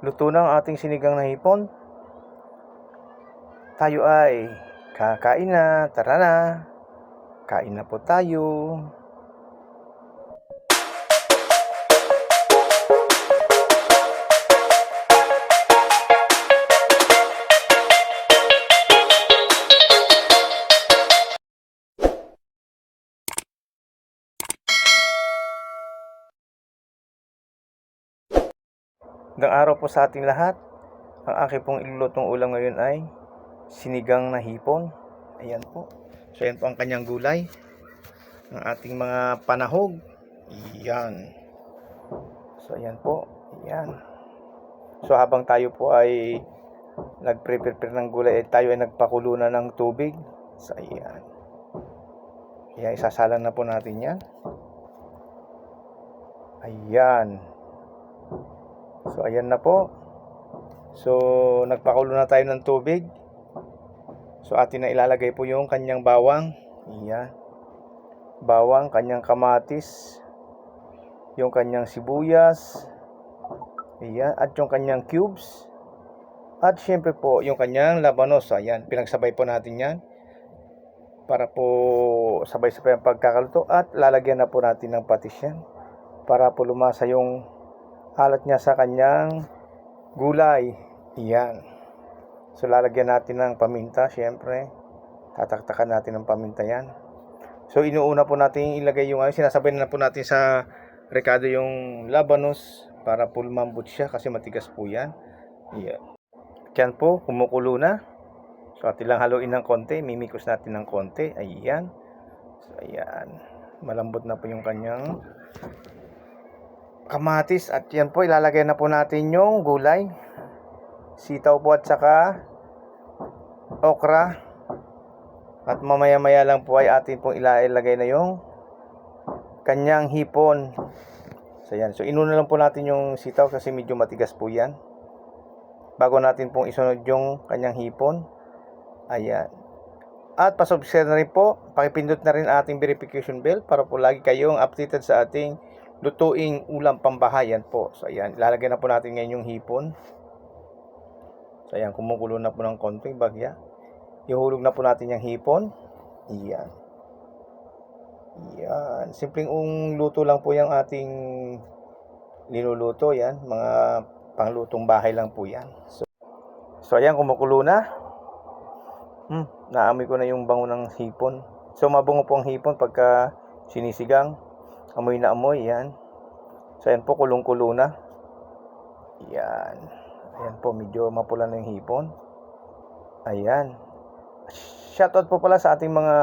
Luto ng ating sinigang na hipon. Tayo ay kakain na. Tara na. Kain na po tayo. Magandang araw po sa ating lahat. Ang aking pong ilulutong ulam ngayon ay sinigang na hipon. Ayan po. So, ayan po ang kanyang gulay. Ang ating mga panahog. Ayan. So, ayan po. Ayan. So, habang tayo po ay nag-prepare ng gulay, eh, tayo ay nagpakulo na ng tubig. So, ayan. Ayan, isasalan na po natin yan. Ayan. So, ayan na po. So, nagpakulo na tayo ng tubig. So, atin na ilalagay po yung kanyang bawang. Ayan. Bawang, kanyang kamatis. Yung kanyang sibuyas. Ayan. At yung kanyang cubes. At syempre po, yung kanyang labanos. Ayan. Pinagsabay po natin yan. Para po sabay-sabay ang pagkakaluto. At lalagyan na po natin ng patis yan. Para po lumasa yung alat niya sa kanyang gulay. Iyan. So, lalagyan natin ng paminta, syempre. Tataktakan natin ng paminta yan. So, inuuna po natin ilagay yung, ano, sinasabay na po natin sa rekado yung labanos para po lumambot siya kasi matigas po yan. Iyan. Yan po, kumukulo na. So, atin lang haluin ng konti. Mimikos natin ng konti. Ayan. So, ayan. Malambot na po yung kanyang kamatis. At yan po ilalagay na po natin yung gulay. Sitaw po at saka okra. At mamaya maya lang po ay atin pong ilalagay na yung kanyang hipon. So yan. So inuna lang po natin yung sitaw kasi medyo matigas po yan. Bago natin pong isunod yung kanyang hipon. Ayan. At pasubscribe na rin po. Pakipindot na rin ating verification bell para po lagi kayong updated sa ating lutuing ulam pambahayan po. So, ayan. Ilalagay na po natin ngayon yung hipon. So, ayan. Kumukulo na po ng konting bagya. Ihulog na po natin yung hipon. Ayan. Ayan. Simpleng ung luto lang po yung ating linuluto. Yan. Mga panglutong bahay lang po yan. So, so ayan. Kumukulo na. Hmm, naamoy ko na yung bango ng hipon. So, mabungo po ang hipon pagka sinisigang. Amoy na amoy, yan. So, ayan po, kulong-kulo na. Yan. Ayan po, medyo mapula na yung hipon. Ayan. Shoutout po pala sa ating mga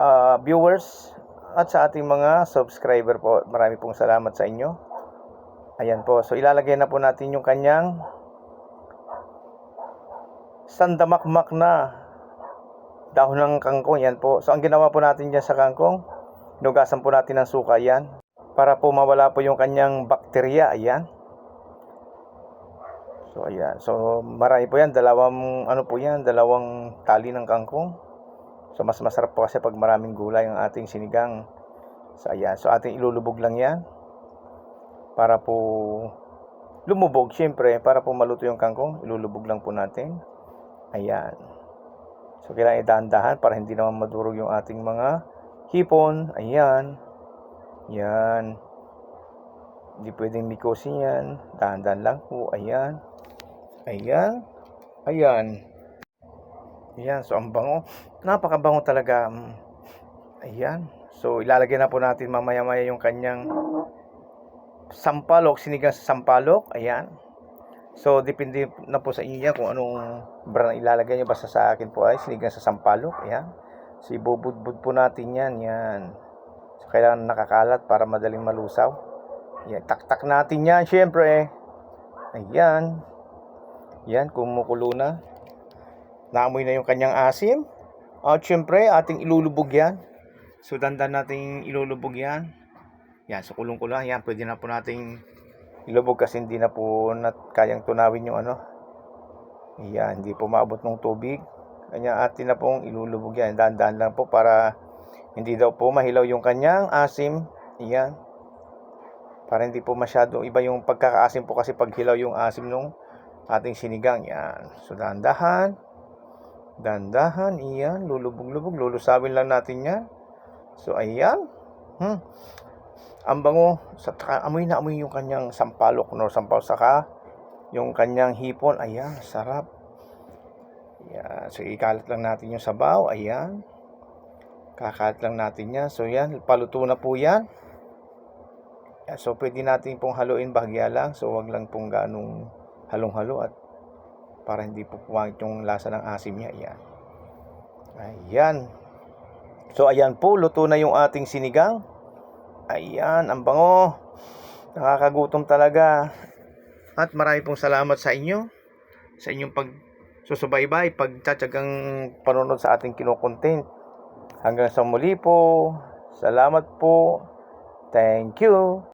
ah, viewers at sa ating mga subscriber po. Marami pong salamat sa inyo. Ayan po. So, ilalagay na po natin yung kanyang sandamakmak na dahon ng kangkong. Yan po. So, ang ginawa po natin dyan sa kangkong, Nugasan po natin ng suka yan para po mawala po yung kanyang bakterya. Ayan. So ayan. So marami po yan. Dalawang ano po yan. Dalawang tali ng kangkong. So mas masarap po kasi pag maraming gulay ang ating sinigang. So ayan. So ating ilulubog lang yan. Para po lumubog syempre. Para po maluto yung kangkong. Ilulubog lang po natin. Ayan. So kailangan idahan-dahan para hindi naman madurog yung ating mga hipon, ayan, yan, hindi pwedeng mikosin yan, dahan-dahan lang po, ayan, ayan, ayan, ayan, so ang bango, napakabango talaga, ayan, so ilalagay na po natin mamaya-maya yung kanyang sampalok, sinigang sa sampalok, ayan, so depende na po sa inyo kung anong brand ilalagay nyo, basta sa akin po ay sinigang sa sampalok, ayan, So, ibubudbud po natin yan. Yan. So, kailangan nakakalat para madaling malusaw. Yan. Taktak natin yan, syempre. Ayan. Yan, kumukulo na. Naamoy na yung kanyang asim. At syempre, ating ilulubog yan. So, dandan natin ilulubog yan. Yan, so kulong-kulo. Yan, pwede na po nating ilubog kasi hindi na po nat kayang tunawin yung ano. Yan, hindi po maabot ng tubig. Kanya atin na pong ilulubog yan. Dahan-dahan lang po para hindi daw po mahilaw yung kanyang asim. Ayan. Para hindi po masyado iba yung pagkakaasim po kasi pag hilaw yung asim nung ating sinigang. Yan. So, dahan-dahan. Dahan-dahan. Iyan. Lulubog-lubog. Lulusawin lang natin yan. So, ayan. Hmm. Ang bango. Sa, amoy na amoy yung kanyang sampalok. No? Sampaw saka yung kanyang hipon. Ayan. Sarap. Yan. So, ikalat lang natin yung sabaw. Ayan. Kakalat lang natin yan. So, yan. Paluto na po yan. Yan. So, pwede natin pong haluin bahagya lang. So, wag lang pong ganong halong-halo at para hindi po pumangit yung lasa ng asim niya. Ayan. Ayan. So, ayan po. Luto na yung ating sinigang. Ayan. Ang bango. Nakakagutom talaga. At marami pong salamat sa inyo. Sa inyong pag susubaybay, pagtsatsagang panonood sa ating kinokontent. Hanggang sa muli po. Salamat po. Thank you.